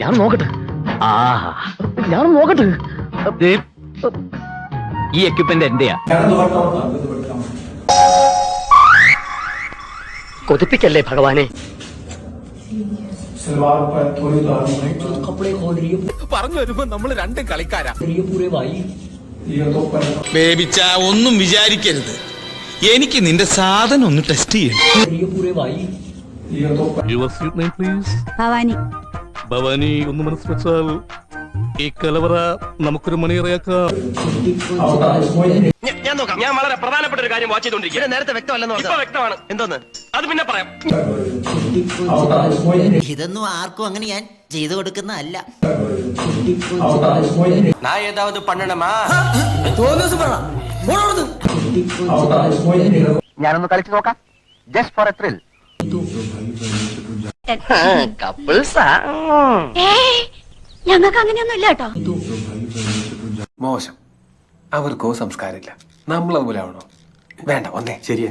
ഞാനും നോക്കട്ടെ. ആ. ഞാനും നോക്കട്ടെ. ഈ എക്യുപ്മെന്റ് എന്റെയാ? കൊതിപ്പിക്കല്ലേ ഭഗവാനെ? പറഞ്ഞു വരുമ്പോ നമ്മൾ രണ്ടും കളിക്കാരാ ഒന്നും വിചാരിക്കരുത്. എനിക്ക് നിന്റെ സാധനം ഒന്ന് ടെസ്റ്റ് ചെയ്യണം ഭവാനി. ഭവാനി ഒന്ന് മനസ്സ് വെച്ചാൽ ഈ കലവറ നമുക്കൊരു മണിയറയാക്കാം. ഞാൻ നോക്കാം. ഞാൻ വളരെ പ്രധാനപ്പെട്ട ഒരു കാര്യം വാച്ച് ചെയ്തോണ്ടിരിക്കുക നേരത്തെ വ്യക്തമല്ലെന്ന് ഇപ്പൊ വ്യക്തമാണ്. എന്തോന്ന്? അത് പിന്നെ പറയാം. ഇതൊന്നും ആർക്കും അങ്ങനെ ഞാൻ ചെയ്തു കൊടുക്കുന്നതല്ല. ഞാൻ ഏതാവത് പണ്ണണമാ? ഞാനൊന്ന് കളിച്ചു നോക്കാം. ജസ്റ്റ് ഫോർ എ ത്രിൽ ഞങ്ങൾക്ക് അങ്ങനെയൊന്നും ഇല്ല കേട്ടോ. മോശം. അവർക്കോ സംസ്കാരമില്ല. നമ്മൾ അതുപോലെ ആവണോ? വേണ്ട ഒന്നേ ശരിയാ.